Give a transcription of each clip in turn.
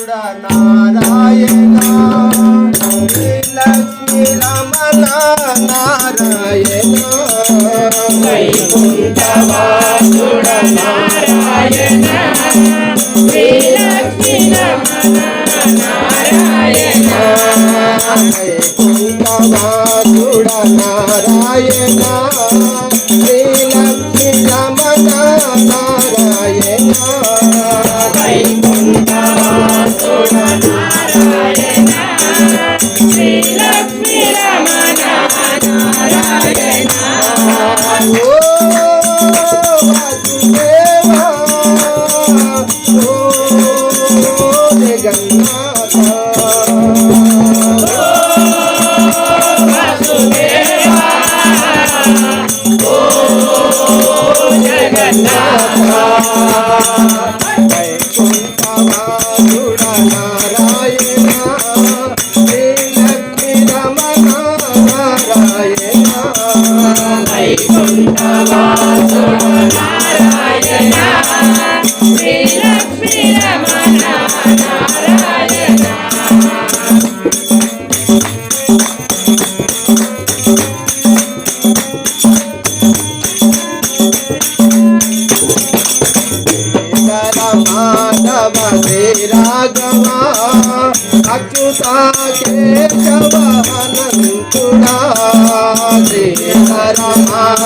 Gowda Narayana Lakshmi Ramana Narayana. వైకుంఠవాసుడ Narayana Narayana Narayana.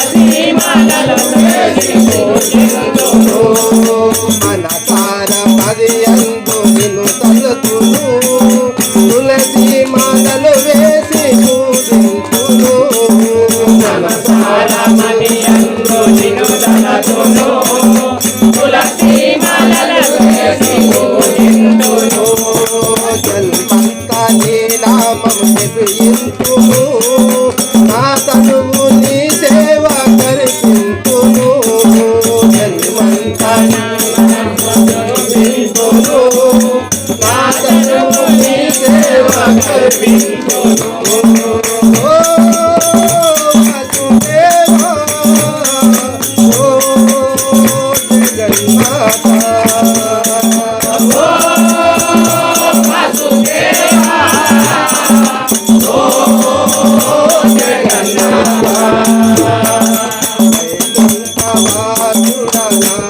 You.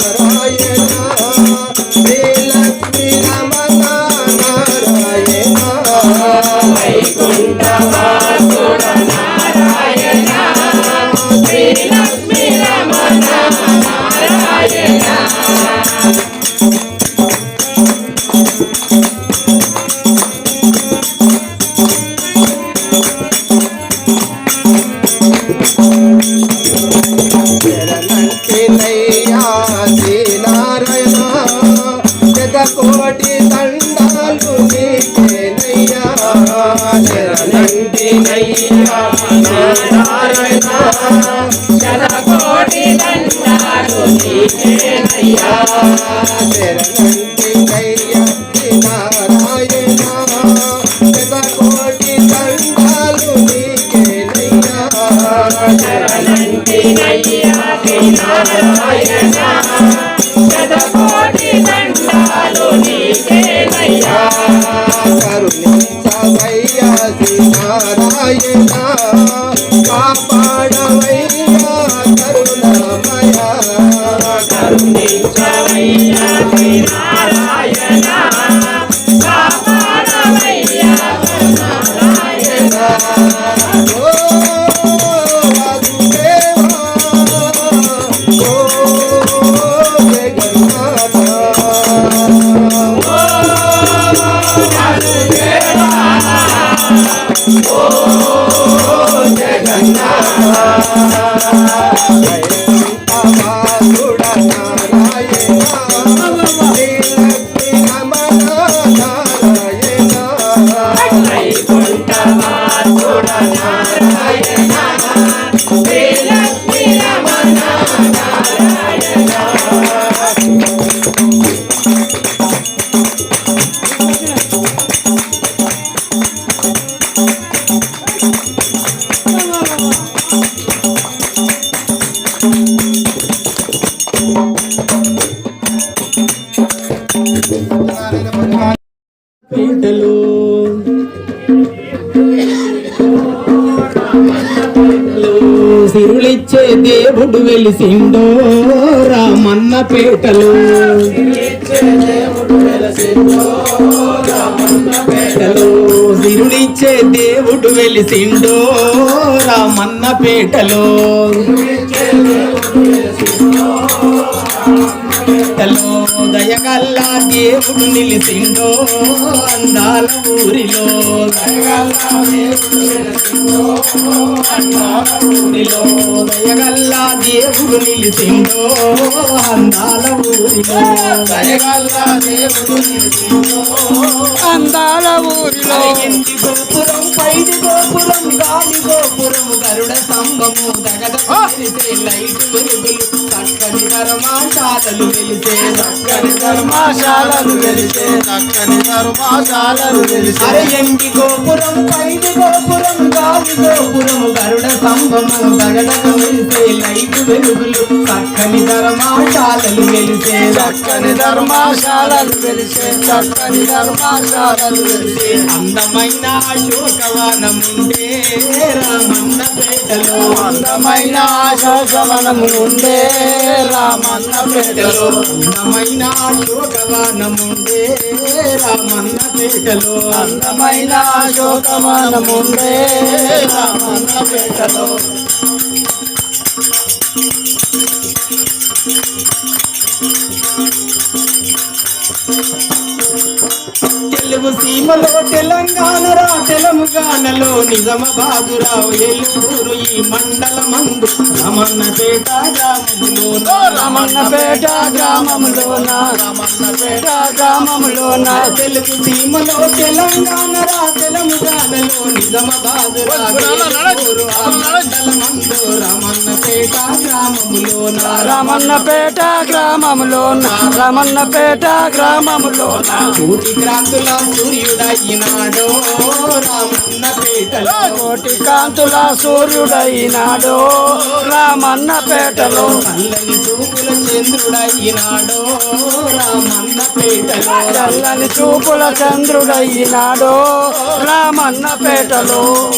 Ram तेरा నారాయణ దేవుడు వెలిసిండో రామన్న పేటలు. పేటలు సిరులిచ్చే దేవుడు వెలిసిండో రామన్న పేటలో. పేటలో దయగల్లా దేవుడు నిలిసిండో అందాల ఊరిలో. ఊరిలో. దయగల్లా దేవుడు నిలిసిండో అందాల ఊరిలో. దయగల్లా దేవుడు నిలిసిండో అందాల ఊరిలో. ఇంటి గోపురం పైడి గోపురం గాలి గోపురం గరుడ స్తంభము దగద లైట్ చక్కని ధర్మాశాలలు వెలిసే చక్కని ధర్మశాలలు వెలిసే చక్కని ధర్మశాలలు వెలిసే. అరే ఎండి గోపురం పైడి గోపురం గాలి గోపురం గరుడ స్తంభము వెలిసే లైట్ వెలుగులు చక్కని ధర్మాశాలలు వెలిసే. చక్కని ధర్మశాలలు వెలిసే చక్కని ధర్మశాలలు వెలిసే. అందమైన అశోకవనముండే రామన్న పేటలో అందమైన ఉండే రామన్న పేటలో అందమైన అశోకవనముండే రామన్న పేటలో. అందమైన అశోకవనము రామన్న పేటలో. సీమలో తెలంగాణ రా తెలంగాణలో నిజామాబాదురావు ఏలూరు ఈ మండల మందు రమన్నపేట గ్రామంలో రమన్నపేట గ్రామంలోన రమన్నపేట గ్రామంలోన తెలుగు సీమలో తెలంగాణ రా తెలంగాణలో నిజామాబాదురావు ఏలూరు ఆ మండల మందు రమన్నపేట గ్రామంలోన రమన్నపేట గ్రామంలోన రమన్నపేట గ్రామంలోన కోటి క్రాంతుల సూర్యుడయ్యినాడో రామన్న పేటలో. కోటి కాంతుల సూర్యుడైనాడు రామన్న పేటలో. నల్లని చూపుల చంద్రుడయ్యినాడో రామన్న పేటలో. చల్లని చూపుల చంద్రుడైనాడు రామన్న పేటలో.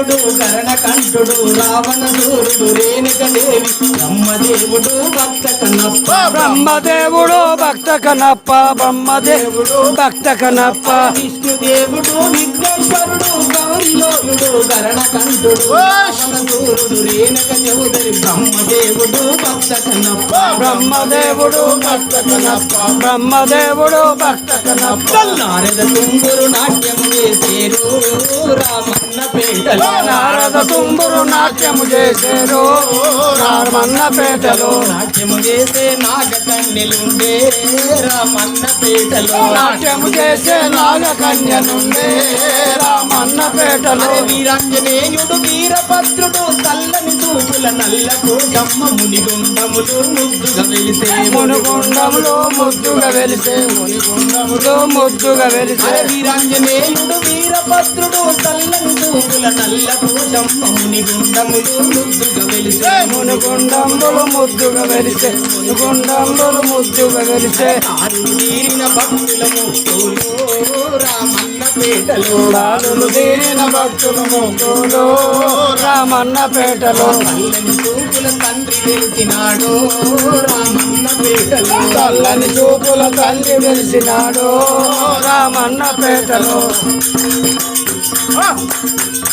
గౌరిలోలుడు కరణకంఠుడు రావణ సూరుడు రేణుక దేవి బ్రహ్మదేవుడు భక్త కన్నప్ప బ్రహ్మదేవుడు భక్త కనప్ప బ్రహ్మదేవుడు భక్త కనప్ప విష్ణుదేవుడు విఘ్నేశ్వరుడు గౌరిలోలుడు కరణకంఠుడు రావణ సూరుడు రేణుక చౌదరి బ్రహ్మదేవుడు భక్త కన్నప్ప. బ్రహ్మదేవుడు భక్త కనప్ప బ్రహ్మదేవుడు భక్త కనప్ప నారద తుంగురు నాట్యం రామన్న రామన్న పేటలో నారద తుంబురు నాట్యము చేసేరు. రామన్న పేటలో నాట్యము చేసే నాగకన్యలుండే. రామన్న పేటలో నాట్యము చేసే నాగకన్యలుండే. కన్య రామన్న పేటలో అరే వీరాంజనేయుడు వీరభద్రుడు తల్లని చూపుల నల్లకు కోటమ్మ మునిగుండములు ముద్దుగా వెలిసే మునుగుండములో ముద్దుగా వెలిసే మునిగుండములో ముద్దుగా వెలిసే. అరే వీరాంజనేయుడు వీరభద్రుడు తల్లని చూపుల నల్ల కోటమ్మ మునిగుండములు ముద్దు వెలిసే మునుగుండంబులు ముద్దుగా వెలిసే మునుగుండంబులు ముద్దుగా వెలిసే తీరిన రామన్న పేటలో బాలులు తీరిన భక్తులు ముగ్గులు రామన్న పేటలో చూపుల తండ్రి వెలిసినాడు రామన్న పేటలో చల్లని చూపుల తల్లి వెలిసినాడు రామన్న పేటలో